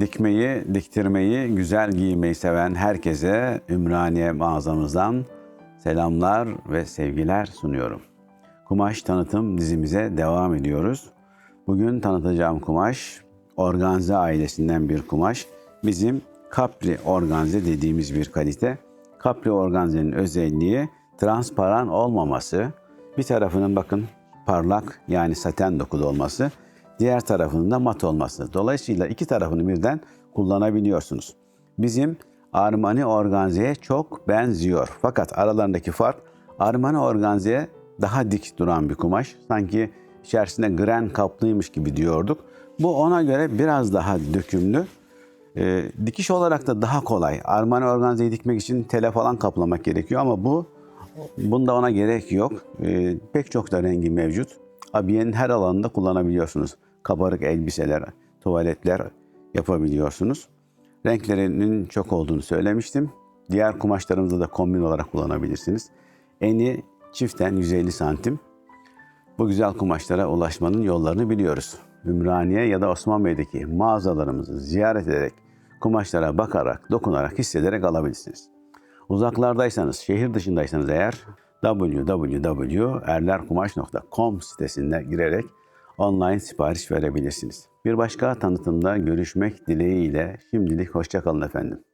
Dikmeyi, diktirmeyi, güzel giymeyi seven herkese Ümraniye mağazamızdan selamlar ve sevgiler sunuyorum. Kumaş tanıtım dizimize devam ediyoruz. Bugün tanıtacağım kumaş organze ailesinden bir kumaş. Bizim kapri organze dediğimiz bir kalite. Kapri organzenin özelliği transparan olmaması. Bir tarafının bakın parlak yani saten dokuda olması. Diğer tarafının da mat olması. Dolayısıyla iki tarafını birden kullanabiliyorsunuz. Bizim Armani organzeye çok benziyor. Fakat aralarındaki fark Armani organzeye daha dik duran bir kumaş. Sanki içerisinde gren kaplıymış gibi diyorduk. Bu ona göre biraz daha dökümlü. Ee, dikiş olarak da daha kolay. Armani organzeyi dikmek için tele falan kaplamak gerekiyor ama bu bunda ona gerek yok. Ee, pek çok da rengi mevcut. Abiyenin her alanında kullanabiliyorsunuz. Kabarık elbiseler, tuvaletler yapabiliyorsunuz. Renklerinin çok olduğunu söylemiştim. Diğer kumaşlarımızda da kombin olarak kullanabilirsiniz. Eni çiften 150 santim. Bu güzel kumaşlara ulaşmanın yollarını biliyoruz. Ümraniye ya da Osman Bey'deki mağazalarımızı ziyaret ederek kumaşlara bakarak, dokunarak, hissederek alabilirsiniz. Uzaklardaysanız, şehir dışındaysanız eğer www.erlerkumaş.com sitesine girerek online sipariş verebilirsiniz. Bir başka tanıtımda görüşmek dileğiyle şimdilik hoşçakalın efendim.